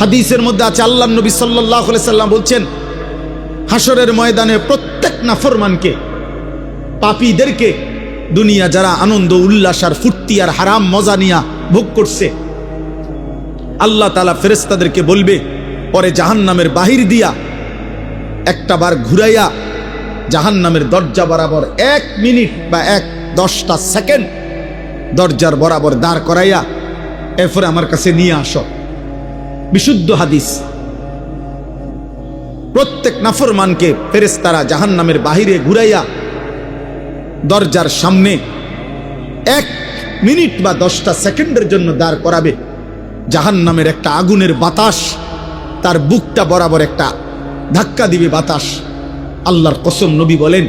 হাদিসের মধ্যে আছে, আল্লাহ নবী সাল্লাহ সাল্লাম বলছেন হাসরের ময়দানে প্রত্যেক নাফরমানকে, পাপীদেরকে দুনিয়া যারা আনন্দ, উল্লাস আর ফুর্তি আর হারাম মজা নিয়া ভোগ করছে, আল্লাহ তালা ফেরেস্তাদেরকে বলবে, পরে জাহান্নামের বাহির দিয়া একটা বার ঘুরাইয়া জাহান্নামের দরজা বরাবর এক মিনিট বা এক দশটা সেকেন্ড দরজার বরাবর দাঁড় করাইয়া, এরপরে আমার কাছে নিয়ে আসো। বিশুদ্ধ হাদিস। প্রত্যেক নাফরমানকে ফেরেস্তারা জাহান্নামের বাহিরে ঘুরাইয়া দরজার সামনে এক মিনিট বা দশটা সেকেন্ডের জন্য দাঁড় করাবে। জাহান্নামের একটা আগুনের বাতাস, তার বুকটা বরাবর একটা ধাক্কা দিবে বাতাস। আল্লাহর কসম নবী বলেন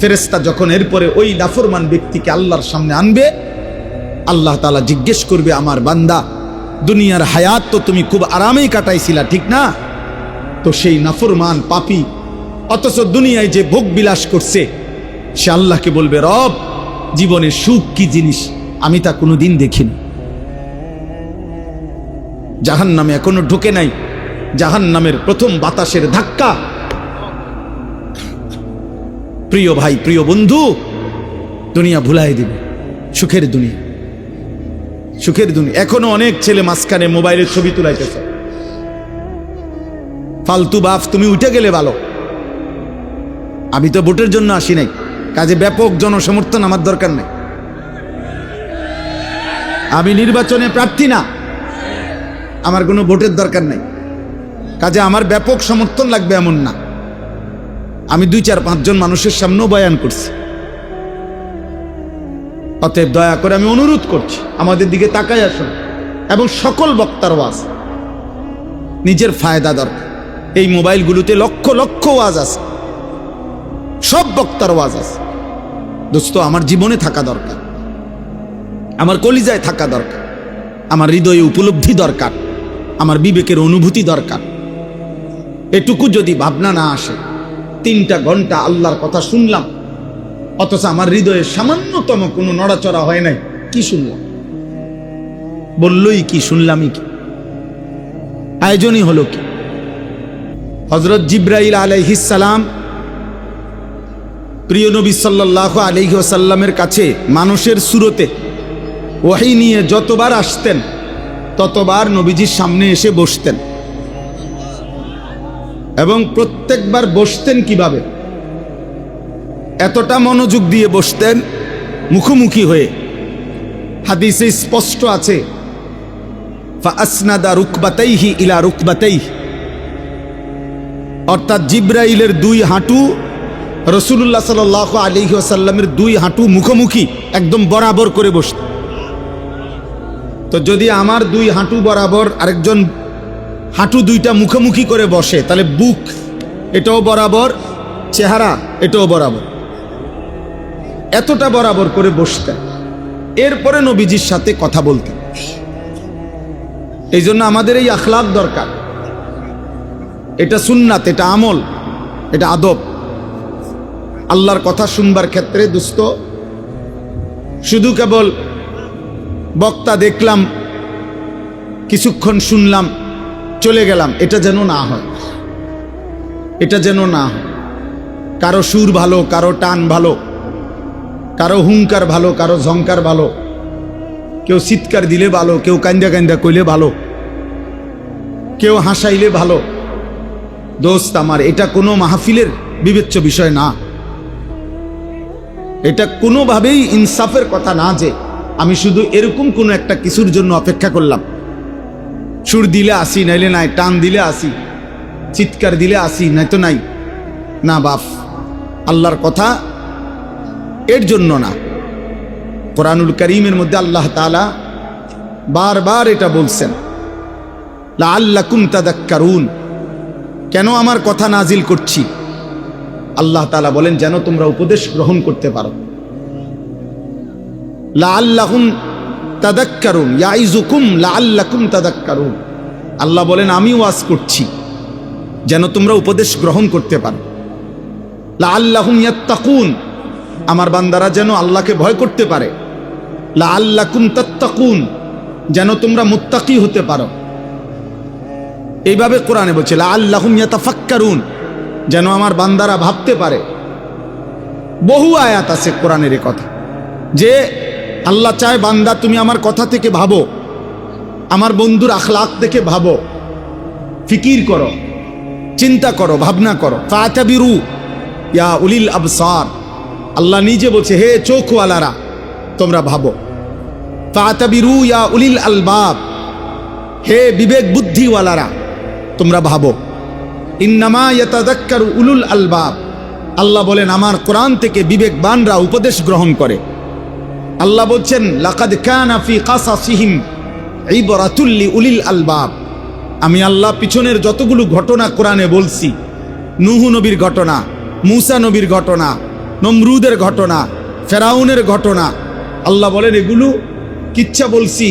ফেরেস্তা যখন এরপরে ওই নাফরমান ব্যক্তিকে আল্লাহর সামনে আনবে, আল্লাহ তালা জিজ্ঞেস করবে, আমার বান্দা দুনিয়ার হায়াত তো তুমি খুব আরামেই কাটাইছিলা, ঠিক না? তো সেই নাফরমান পাপি, অথচ দুনিয়ায় যে ভোগ বিলাস করছে, সে আল্লাহকে বলবে, রব, জীবনের সুখ কি জিনিস? আমি তা কোনোদিন দেখিনি। জাহান নামে এখনও ঢুকে নাই জাহান নামের প্রথম বাতাসের ধাক্কা। প্রিয় ভাই, প্রিয় বন্ধু, দুনিয়া ভুলাই দিবে, সুখের দুনিয়া। সুখের দুনিয়া। এখনও অনেক ছেলে মাঝখানে মোবাইলের ছবি তুলাইতেছে। ফালতু বাফ, তুমি উঠে গেলে ভালো। আমি তো ভোটের জন্য আসি নাই। কাজে ব্যাপক জনসমর্থন আমার দরকার নেই। আমি নির্বাচনে প্রার্থী না। আমার কোনো ভোটের দরকার নাই। কাজে আমার ব্যাপক সমর্থন লাগবে এমন না। আমি দুই চার পাঁচজন মানুষের সামনেও বয়ান করছি। অতএব দয়া করে আমি অনুরোধ করছি, আমাদের দিকে তাকাই আসুন এবং সকল বক্তার ওয়াজ। নিজের ফায়দা দরকার। এই মোবাইলগুলোতে লক্ষ লক্ষ ওয়াজ আছে। সব বক্তার ওয়াজ আছে। দোস্ত, আমার জীবনে থাকা দরকার। আমার কলিজায় থাকা দরকার। আমার হৃদয়ে উপলব্ধি দরকার। আমার বিবেকের অনুভূতি দরকার। এটুকু যদি ভাবনা না আসে, তিনটা ঘণ্টা আল্লাহর কথা শুনলাম অথচ আমার হৃদয়ে সামান্যতম কোনো নড়াচড়া হয় নাই। কি শুনলাম বললই কি, শুনলামই কি? আয়োজনই হলো কি? হজরত জিব্রাইল আলাইহিসালাম প্রিয় নবী সাল্লাহ আলহিসাল্লামের কাছে মানুষের সুরতে ওয়াহি নিয়ে যতবার আসতেন, ততবার নবীজির সামনে এসে বসতেন। এবং প্রত্যেকবার বসতেন কীভাবে? এতটা মনোযোগ দিয়ে বসতেন মুখোমুখি হয়ে। হাদিসে স্পষ্ট আছে ফাসনাদা রুকবাতাইহি ইলা রুকবাতাইহি। অর্থাৎ জিব্রাইলের দুই হাঁটু রসুল্লাহ সাল আলী আসাল্লামের দুই হাঁটু মুখোমুখি, একদম বরাবর করে বসত তো যদি আমার দুই হাঁটু বরাবর আরেকজন হাঁটু দুইটা মুখোমুখি করে বসে, তাহলে বুক এটাও বরাবর, চেহারা এটাও বরাবর। এতটা বরাবর করে বসতেন। এরপরে নবীজির সাথে কথা বলতেন। এই জন্য আমাদের এই আখলাক দরকার। এটা সুন্নাত, এটা আমল, এটা আদব। আল্লাহর কথা শুনবার ক্ষেত্রে দুস্থ, শুধু কেবল বক্তা দেখলাম, কিছুক্ষণ শুনলাম, চলে গেলাম, এটা যেন না হয়। এটা যেন না হয়। কারও সুর ভালো, কারও টান ভালো কারও হুঙ্কার ভালো, কারও ঝঙ্কার ভালো। কেউ চিৎকার দিলে ভালো, কেউ কান্দা কান্দা কইলে ভালো। কেউ হাসাইলে ভালো। দোস্ত আমার, এটা কোনো মাহফিলের বিবেচ্য বিষয় না। এটা কোনোভাবেই ইনসাফের কথা না যে আমি শুধু এরকম কোনো একটা কিছুর জন্য অপেক্ষা করলাম। সুর দিলে আসি, নাইলে নাই, টান দিলে আসি, চিৎকার দিলে আসি, নাই তো নাই। না বাপ, আল্লাহর কথা এর জন্য না। কোরআনুল করিমের মধ্যে আল্লাহ তালা বারবার এটা বলছেন লা তাদাক্কারুন। কেন আমার কথা নাজিল করছি? আল্লাহ তালা বলেন, যেন তোমরা উপদেশ গ্রহণ করতে পারো। লা আল্লাহুম তাদাক্কারুন ইয়াইজুকুম লা আল্লাকুম তাদাক্কারুন। আল্লাহ বলেন, আমি ওয়াজ করছি, যেন তোমরা উপদেশ গ্রহণ করতে পারো। লা আল্লাহুম ইয়াত্তাকুন। আমার বান্দারা যেন আল্লাহকে ভয় করতে পারে। লা আল্লাকুম তাত্তাকুন, যেন তোমরা মুত্তাকি হতে পারো। এইভাবে কোরআনে বলছে লা আল্লাহুম ইয়াতাফাক্কারুন, যেন আমার বান্দারা ভাবতে পারে। বহু আয়াত আছে কোরআনের এ কথা। যে আল্লাহ চায়, বান্দা তুমি আমার কথা থেকে ভাবো, আমার বন্ধুর আখলাক থেকে ভাবো, ফিকির করো, চিন্তা করো, ভাবনা করো। ফাতাবিরু, ইয়া উলিল আবসার আল্লাহ নিজে বলছে, হে চোখওয়ালারা, তোমরা ভাবো, ফাতাবিরু ইয়া উলিল আলবাব, হে বিবেক বুদ্ধিওয়ালারা, তোমরা ভাবো, ইন্নামা ইয়াতাযাক্কারু উলুল আলবাব। আল্লাহ বলেন, আমার কোরআন থেকে বিবেকবানরা উপদেশ গ্রহণ করে। আল্লাহ বলছেন, লাকাদ কানা ফি কাসাসিহিম ইবরাতুল উলিল আলবাব। আমি আল্লাহ পিছনের যতগুলো ঘটনা কোরআনে বলছি, নুহু নবীর ঘটনা, মুসা নবীর ঘটনা নমরুদের ঘটনা, ফেরাউনের ঘটনা। আল্লাহ বলেন, এগুলো কিচ্ছা বলছি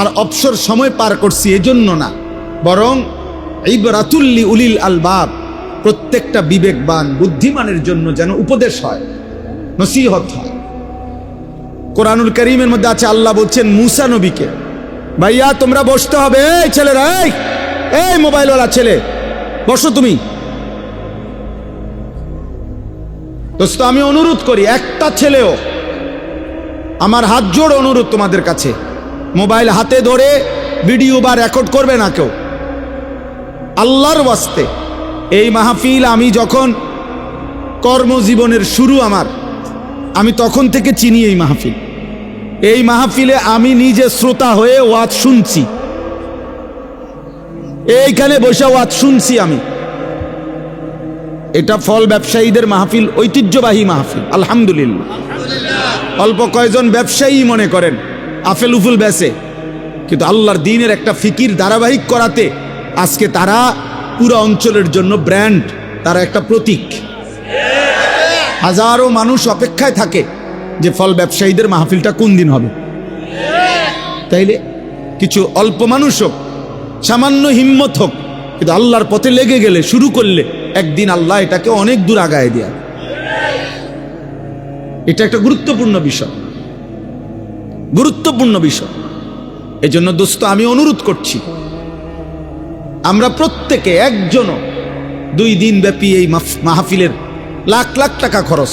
আর অবসর সময় পার করছি এজন্য না। বরং ইবরাতুল্লি উলিল আলবাব, প্রত্যেকটা বিবেকবান, বুদ্ধিমানের জন্য যেন উপদেশ হয়, নসিহত হয়। কোরআনুল করিমের মধ্যে আছে, আল্লাহ বলছেন, মুসা নবীকে, ভাইয়া, তোমরা বসতে হবে। এই ছেলেরা, এই এই মোবাইলওয়ালা ছেলে, বসো তুমি। দোস্ত, আমি অনুরোধ করি, একটা ছেলেও, আমার হাত জোড় অনুরোধ তোমাদের কাছে। মোবাইল হাতে ধরে ভিডিও বা রেকর্ড করবে না কেউ। আল্লাহর ওয়াস্তে, এই মাহফিল আমি যখন কর্মজীবনের শুরু আমার, আমি তখন থেকে চিনি এই মাহফিল। এই মাহফিলে আমি নিজে শ্রোতা হয়ে ওয়াজ শুনছি। এইখানে বসে ওয়াজ শুনছি আমি। এটা ফল ব্যবসায়ীদের মাহফিল, ঐতিহ্যবাহী মাহফিল, আলহামদুলিল্লাহ। অল্প কয়জন ব্যবসায়ী মনে করেন, আফেল উফুল বেসে কিন্তু আল্লাহর দিনের একটা ফিকির ধারাবাহিক করাতে আজকে তারা পুরো অঞ্চলের জন্য ব্র্যান্ড, তারা একটা প্রতীক। হাজারো মানুষ অপেক্ষায় থাকে যে ফল ব্যবসায়ীদের মাহফিলটা কোন দিন হবে। তাইলে কিছু অল্প মানুষ হোক, সামান্য হিম্মত হোক, কিন্তু আল্লাহর পথে লেগে গেলে, শুরু করলে একদিন আল্লাহ এটাকে অনেক দূর আগায় দেয়া এটা একটা গুরুত্বপূর্ণ বিষয়। গুরুত্বপূর্ণ বিষয়। এজন্য দোস্ত, আমি অনুরোধ করছি, আমরা প্রত্যেকে একজনও দুই দিন ব্যাপী এই মাহফিলের লাখ লাখ টাকা খরচ,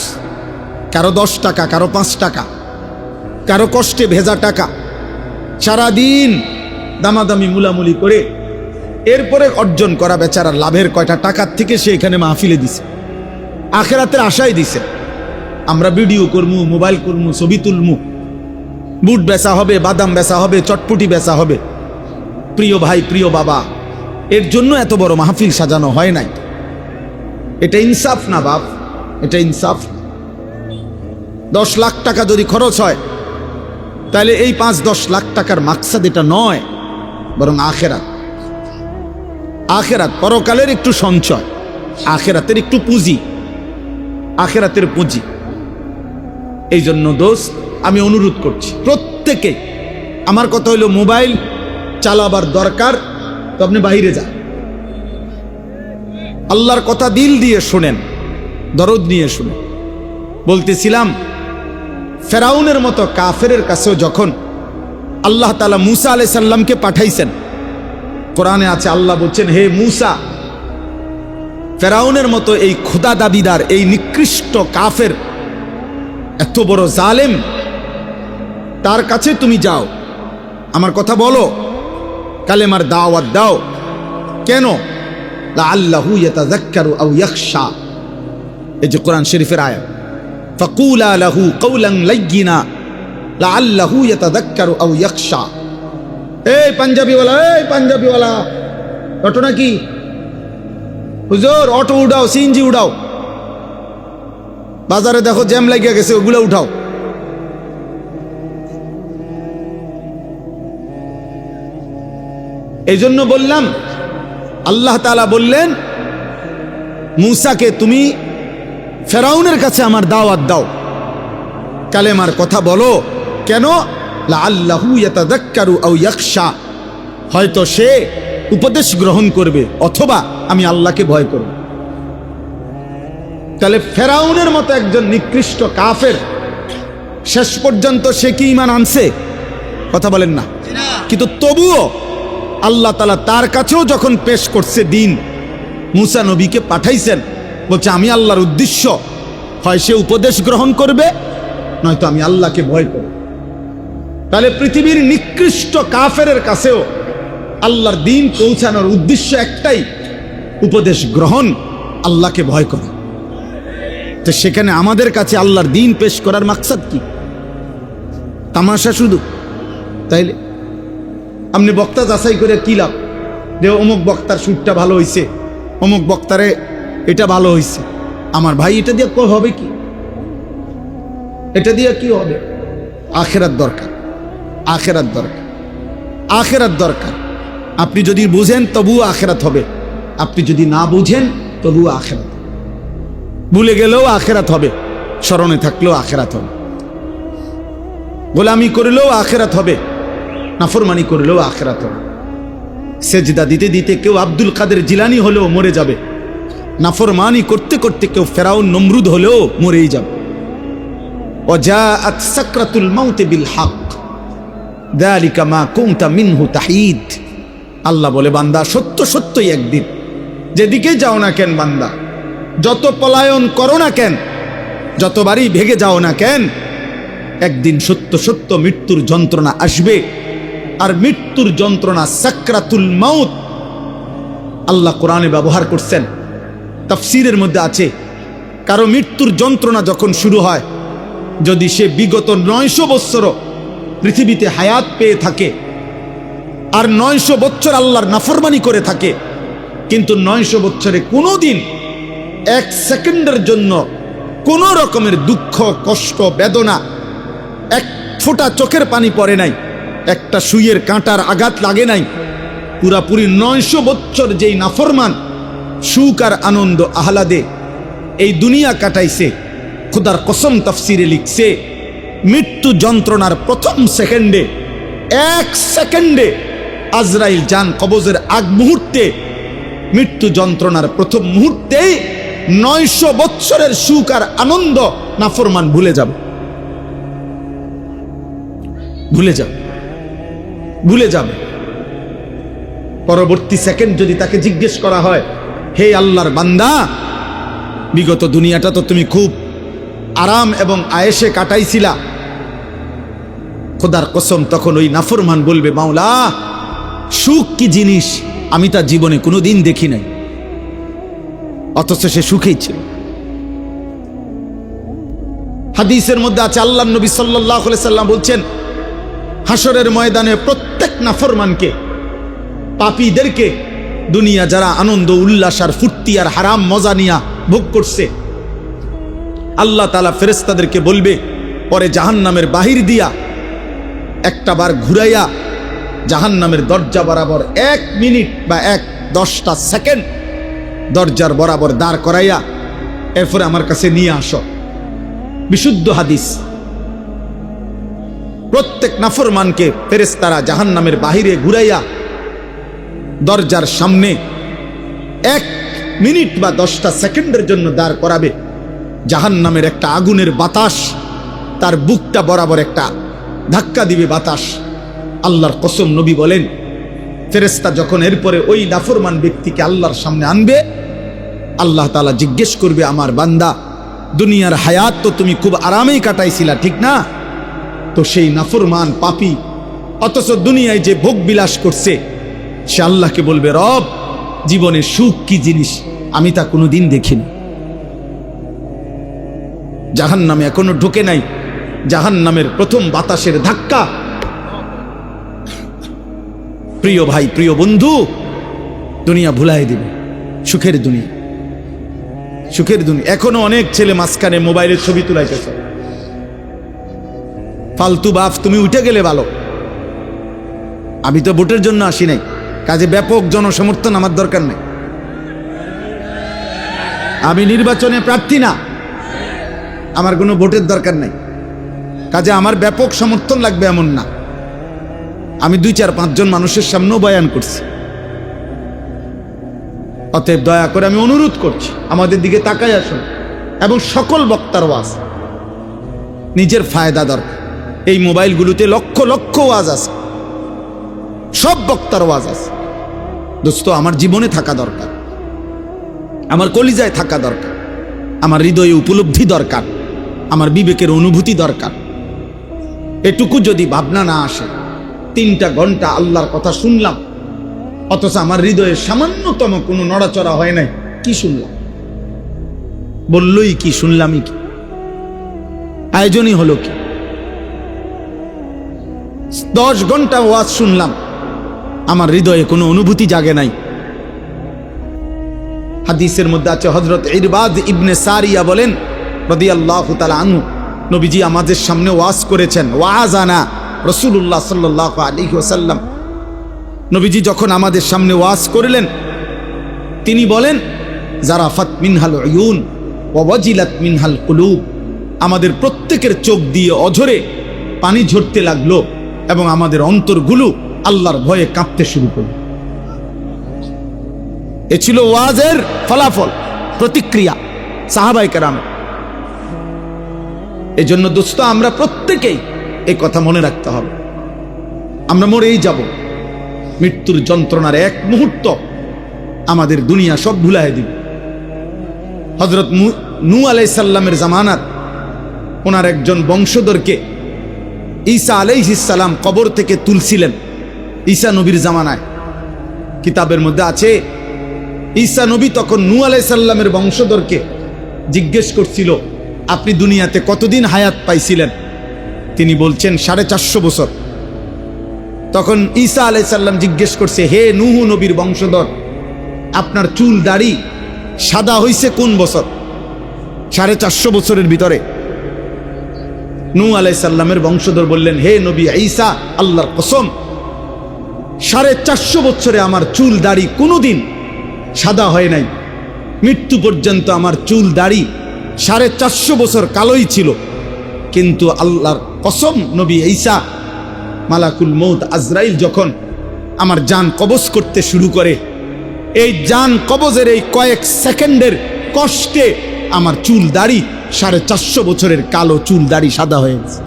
কারও দশ টাকা, কারও পাঁচ টাকা, কারও কষ্টে ভেজা টাকা, সারাদিন দামাদামি, মুলামুলি করে এরপরে অর্জন করা বেচারা লাভের কয়টা টাকার থেকে সে এখানে মাহফিলে দিছে। আখেরাতের আশাই দিছে। আমরা ভিডিও করমু, মোবাইল করমু, ছবি তুলমু। বুট বেচা হবে, বাদাম বেচা হবে, চটপটি বেচা হবে। প্রিয় ভাই, প্রিয় বাবা, এর জন্য এত বড় মাহফিল সাজানো হয় নাই। এটা ইনসাফ না বাপ, এটা ইনসাফ। দশ লাখ টাকা যদি খরচ হয়, তাহলে এই পাঁচ দশ লাখ টাকার মাকসাদ এটা নয়, বরং আখেরাত। আখেরাত পরকালের একটু সঞ্চয়, আখেরাতের একটু পুঁজি, আখেরাতের পুঁজি। এই জন্য দোষ আমি অনুরোধ করছি, প্রত্যেকে, আমার কথা হইল মোবাইল চালাবার দরকার, তো আপনি বাইরে যান। আল্লাহর কথা দিল দিয়ে শোনেন, দরদ নিয়ে শুনেন। বলতেছিলাম, ফেরাউনের মতো কাফেরের কাছেও যখন আল্লাহ তালা মুসা আলাই সাল্লামকে পাঠাইছেন কোরআনে আছে, আল্লাহ বলছেন, হে মুসা, ফেরাউনের মতো এই খুদা দাবিদার, এই নিকৃষ্ট কাফের, এত বড় জালেম, তার কাছে তুমি যাও। আমার কথা বলো, কালেমার দাওয়াত দাও। কেন? আল্লাহু এই পাঞ্জাবিওয়ালা এই পাঞ্জাবিওয়ালা। ঘটনা কি? হুজুর, অটো উঠাও সিএনজি উঠাও বাজারে দেখো জ্যাম লাগিয়ে গেছে, ওগুলো উঠাও। এই জন্য বললাম, আল্লাহ তালা বললেন, মুসাকে তুমি ফেরাউনের কাছে আমার দাওয়াত দাও। কালেমার কথা বলো। কেন? আল্লাহু ইয়াখশা। হয়তো সে উপদেশ গ্রহণ করবে, অথবা আমি আল্লাহকে ভয় করব। তাহলে ফেরাউনের মতো একজন নিকৃষ্ট কাফের, শেষ পর্যন্ত সে কি ইমান আনছে? কথা বলেন না। কিন্তু তবুও আল্লাহ তালা তার কাছেও যখন পেশ করছে দিন, মুসা নবীকে পাঠাইছেন, বলছে, আমি আল্লাহর উদ্দেশ্য, হয় সে উপদেশ গ্রহণ করবে, নয়তো আমি আল্লাহকে ভয় করব। তাহলে পৃথিবীর নিকৃষ্ট কাফেরের কাছেও আল্লাহর দিন পৌঁছানোর উদ্দেশ্য একটাই, উপদেশ গ্রহণ, আল্লাহকে ভয় করা। তো সেখানে আমাদের কাছে আল্লাহর দিন পেশ করার মাকসাদ কি? তামাশা শুধু? তাইলে আপনি বক্তা যাচাই করে কি লাভ? যে অমুক বক্তার সুরটা ভালো হইছে, অমুক বক্তারে এটা ভালো হইছে। আমার ভাই এটা দিয়ে হবে কি? এটা দিয়ে কি হবে? আখেরার দরকার। আখেরাত দরকার। আখেরাত দরকার। আপনি যদি বুঝেন, তবুও আখেরাত হবে। আপনি যদি না বুঝেন, তবুও আখেরাত ভুলে গেলেও আখেরাত হবে। স্মরণে থাকলেও আখেরাত হবে। গোলামি করলেও আখেরাত হবে। নাফরমানি করলেও আখেরাত হবে। সেজদা দিতে দিতে কেউ আব্দুল কাদের জিলানি হলেও মরে যাবে। নাফরমানি করতে করতে কেউ ফেরাউন নমরুদ হলেও মরেই যাবে। অজা আত সাকরাতুল মাউতে বিল হাক। দালিকা মা কুমতা মিনহু তাহিদ। আল্লাহ বলে, বান্দা, সত্য সত্যই একদিন। যেদিকে যাও না কেন বান্দা, যত পলায়ন করো না কেন যতবারই ভেগে যাও না কেন, একদিন সত্য সত্য মৃত্যুর যন্ত্রণা আসবে। আর মৃত্যুর যন্ত্রণা সাকরাতুল মাউত। আল্লাহ কোরআনে ব্যবহার করছেন, তাফসিরের মধ্যে আছে, কারও মৃত্যুর যন্ত্রণা যখন শুরু হয়, যদি সে বিগত নয়শো বৎসরও পৃথিবীতে হায়াত পেয়ে থাকে। আর নয়শো বছর আল্লাহর নাফরমানি করে থাকে। কিন্তু নয়শো বছরে কোনো দিন এক সেকেন্ডের জন্য কোনো রকমের দুঃখ, কষ্ট, বেদনা এক ফোঁটা চোখের পানি পড়ে নাই। একটা সুইয়ের কাঁটার আঘাত লাগে নাই। পুরাপুরি নয়শো বছর যেই নাফরমান, সুখ আর আনন্দ আহ্লাদে এই দুনিয়া কাটাইছে। খুদার কসম তফসিরে লিখছে মৃত্যু যন্ত্রণার প্রথম সেকেন্ডে, এক সেকেন্ডে আজরাইল যান কবজের আগ মুহূর্তে, মৃত্যু যন্ত্রণার প্রথম মুহূর্তেই নয়শো বৎসরের সুখ আর আনন্দ নাফরমান ভুলে যাবে। ভুলে যাবে। ভুলে যাবে। পরবর্তী সেকেন্ড যদি তাকে জিজ্ঞেস করা হয়, হে আল্লাহর বান্দা, বিগত দুনিয়াটা তো তুমি খুব আরাম এবং আয়েসে কাটাইছিলা খোদার কসম, তখন ওই নাফরমান বলবে, মাওলা, সুখ কি জিনিস? আমি তার জীবনে কোনো দিন দেখি নাই। অথচ সে সুখেই ছিল। হাদিসের মধ্যে আছে, আল্লাহ নবী সাল্লাম বলছেন হাসরের ময়দানে প্রত্যেক নাফরমানকে, পাপীদেরকে দুনিয়া যারা আনন্দ, উল্লাস আর ফুর্তি আর হারাম মজা নিয়া ভোগ করছে, আল্লাহ তালা ফেরেস্তাদেরকে বলবে, পরে জাহান নামের বাহির দিয়া একটা বার ঘুরাইয়া জাহান নামের দরজা বরাবর এক মিনিট বা এক দশটা সেকেন্ড দরজার বরাবর দাঁড় করাইয়া এরপরে আমার কাছে নিয়ে আসো। বিশুদ্ধ হাদিস। প্রত্যেক নাফরমানকে ফেরেস্তারা জাহান নামের বাহিরে ঘুরাইয়া দরজার সামনে এক মিনিট বা দশটা সেকেন্ডের জন্য দাঁড় করাবে। জাহান নামের একটা আগুনের বাতাস, তার বুকটা বরাবর একটা ধাক্কা দিবে বাতাস। আল্লাহর কসম নবী বলেন ফেরেস্তা যখন এরপরে ওই নাফরমান ব্যক্তিকে আল্লাহর সামনে আনবে, আল্লাহ তালা জিজ্ঞেস করবে, আমার বান্দা, দুনিয়ার হায়াত তো তুমি খুব আরামেই কাটাইছিলা, ঠিক না? তো সেই নাফরমান পাপি, অথচ দুনিয়ায় যে ভোগ বিলাস করছে, সে আল্লাহকে বলবে, রব জীবনের সুখ কি জিনিস? আমি তা কোনোদিন দেখিনি। জাহান নামে এখনও ঢুকে নাই। জাহান নামের প্রথম বাতাসের ধাক্কা। প্রিয় ভাই, প্রিয় বন্ধু, দুনিয়া ভুলাই দিবে। সুখের দুনিয়া। সুখের দুনিয়া। এখনও অনেক ছেলে মাঝখানে মোবাইলের ছবি তুলাইতেছে। ফালতু বাফ, তুমি উঠে গেলে ভালো। আমি তো ভোটের জন্য আসি নাই। কাজে ব্যাপক জনসমর্থন আমার দরকার নেই। আমি নির্বাচনে প্রার্থী না। আমার কোনো ভোটের দরকার নাই। কাজে আমার ব্যাপক সমর্থন লাগবে এমন না। আমি দুই চার পাঁচজন মানুষের সামনেও বয়ান করছি। অতএব দয়া করে আমি অনুরোধ করছি, আমাদের দিকে তাকাই আসুন এবং সকল বক্তার ওয়াজ। নিজের ফায়দা দরকার। এই মোবাইলগুলোতে লক্ষ লক্ষ ওয়াজ আছে। সব বক্তার ওয়াজ আছে। দোস্ত, আমার জীবনে থাকা দরকার। আমার কলিজায় থাকা দরকার। আমার হৃদয়ে উপলব্ধি দরকার। আমার বিবেকের অনুভূতি দরকার। এটুকু যদি ভাবনা না আসে, তিনটা ঘণ্টা আল্লাহর কথা শুনলাম, অথচ আমার হৃদয়ে সামান্যতম কোনো নড়াচড়া হয় নাই, কি শুনলাম? বললই কি, শুনলামই কি? আয়োজনই হলো কি? দশ ঘণ্টা ওয়াজ শুনলাম, আমার হৃদয়ে কোনো অনুভূতি জাগে নাই। হাদিসের মধ্যে আছে হজরত ইরবাদ ইবনে সারিয়া বলেন রদি আল্লাহ আনু নবীজি আমাদের সামনে ওয়াজ করেছেন। ওয়াজ আনা রসুল্লাহ সাল্লাহ আলী ওসাল্লাম নবীজি যখন আমাদের সামনে ওয়াজ করলেন, তিনি বলেন, জারাফাত মিনহাল ইউন ওয়াজিলাত মিনহাল কুলুব। আমাদের প্রত্যেকের চোখ দিয়ে অঝরে পানি ঝরতে লাগল এবং আমাদের অন্তরগুলো আল্লাহর ভয়ে কাঁপতে শুরু করল। এ ছিল ওয়াজের ফলাফল, প্রতিক্রিয়া সাহাবাই কেরাম এই জন্য দোস্ত, আমরা প্রত্যেকেই এই কথা মনে রাখতে হবে। আমরা মরেই যাব। মৃত্যুর যন্ত্রণার এক মুহূর্ত আমাদের দুনিয়া সব ভুলাই দিবে। হজরত নু আলাইসাল্লামের জামানাত, ওনার একজন বংশধরকে ঈসা আলাইহিসাল্লাম কবর থেকে তুলছিলেন ঈসা নবীর জামানায়। কিতাবের মধ্যে আছে, ঈসা নবী তখন নু আলাইসাল্লামের বংশধরকে জিজ্ঞেস করছিল আপনি দুনিয়াতে কতদিন হায়াত পাইছিলেন? তিনি বলছেন, সাড়ে চারশো বছর। তখন ঈসা আলাইসাল্লাম জিজ্ঞেস করছে, হে নুহু নবীর বংশধর, আপনার চুল দাড়ি সাদা হইছে কোন বছর? সাড়ে চারশো বছরের ভিতরে। নু আলাইসাল্লামের বংশধর বললেন, হে নবী ঈসা, আল্লাহর কসম, সাড়ে চারশো বছরে আমার চুল দাড়ি কোনোদিন সাদা হয় নাই। মৃত্যু পর্যন্ত আমার চুল দাড়ি সাড়ে চারশো বছর কালোই ছিল। কিন্তু আল্লাহর কসম, নবী ঈসা মালাকুল মৌত আজরাইল যখন আমার যান কবজ করতে শুরু করে, এই যান কবজের এই কয়েক সেকেন্ডের কষ্টে আমার চুল দাড়ি সাড়ে চারশো বছরের কালো চুল দাড়ি সাদা হয়ে গেছে।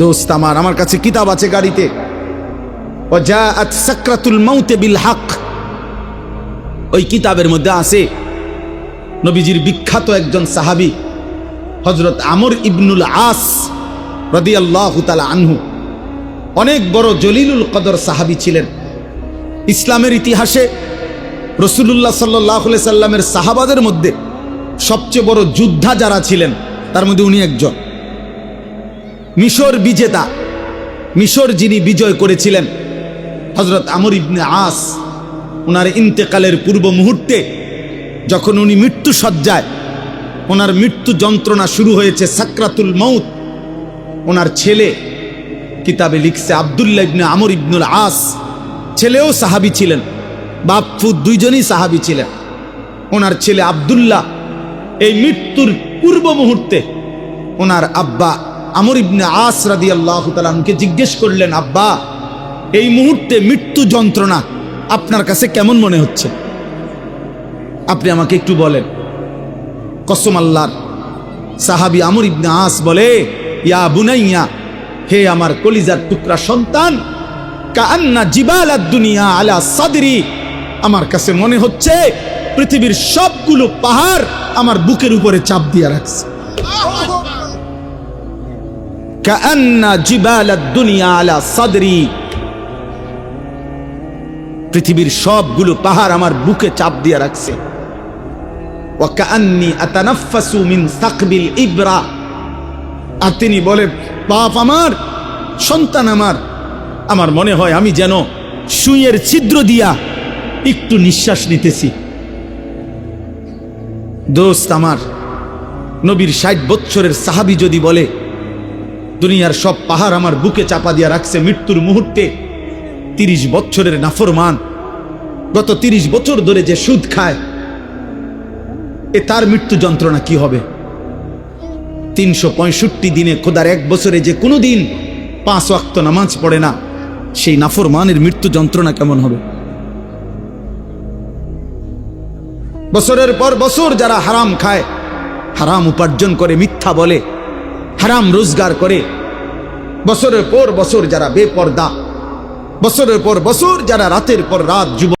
দোস্ত আমার আমার কাছে কিতাব আছে গাড়িতে। ও যা আজ সাকরাতুল মাউতে বিল হক। ওই কিতাবের মধ্যে আছে নবীজির বিখ্যাত একজন সাহাবী হজরত আমর ইবনুল আস রদি আল্লাহ আনহু। অনেক বড় জলিলুল কদর সাহাবী ছিলেন। ইসলামের ইতিহাসে রসুল্লাহ সাল্লাহ সাল্লামের সাহাবাদের মধ্যে সবচেয়ে বড় যোদ্ধা যারা ছিলেন, তার মধ্যে উনি একজন। মিশর বিজেতা, মিশর যিনি বিজয় করেছিলেন হজরত আমর ইবনে আস ওনার ইন্তেকালের পূর্ব মুহূর্তে যখন উনি মৃত্যু সজ্জায়, ওনার মৃত্যু যন্ত্রণা শুরু হয়েছে সাকরাতুল মৌত ওনার ছেলে কিতাবে লিখছে আবদুল্লাহ ইবনে আমর ইবনুল আস। ছেলেও সাহাবি ছিলেন বাপফু দুইজনই সাহাবি ছিলেন। ওনার ছেলে আবদুল্লাহ এই মৃত্যুর পূর্ব মুহূর্তে ওনার আব্বা আমর ইবনে আস রাদি আল্লাহ তালামকে জিজ্ঞেস করলেন, আব্বা, এই মুহূর্তে মৃত্যু যন্ত্রণা আপনার কাছে কেমন মনে হচ্ছে? আপনি আমাকে একটু বলেন। কসম আল্লাহর। সাহাবি আমর ইবনে আস বলে ইয়া বুনাইয়া হে আমার কলিজার টুকরা সন্তান কান্না জিবাল দুনিয়া আলা সাদরি। আমার কাছে মনে হচ্ছে পৃথিবীর সবগুলো পাহাড় আমার বুকের উপরে চাপ দিয়ে রাখছে। কান্না জিবাল দুনিয়া আলা সাদরি। পৃথিবীর সবগুলো পাহাড় আমার বুকে চাপ দিয়ে রাখছে। ইবরা। আর তিনি বলে, বাপ আমার, সন্তান আমার আমার মনে হয় আমি যেন সুইয়ের ছিদ্র দিয়া একটু নিঃশ্বাস নিতেছি। দোস্ত আমার, নবীর ষাট বৎসরের সাহাবি যদি বলে, দুনিয়ার সব পাহাড় আমার বুকে চাপা দিয়া রাখছে মৃত্যুর মুহূর্তে তিরিশ বছরের নাফরমান। গত তিরিশ বছর ধরে যে সুদ খায়, এ তার মৃত্যু যন্ত্রণা কি হবে? তিনশো পঁয়ষট্টি দিনে খোদার এক বছরে যে কোনো দিন পাঁচ ওয়াক্ত নামাজ পড়ে না, সেই নাফরমানের মৃত্যু যন্ত্রণা কেমন হবে? বছরের পর বছর যারা হারাম খায়, হারাম উপার্জন করে, মিথ্যা বলে, হারাম রোজগার করে, বছরের পর বছর যারা বেপর্দা বছরের পর বছর যারা রাতের পর রাত যুব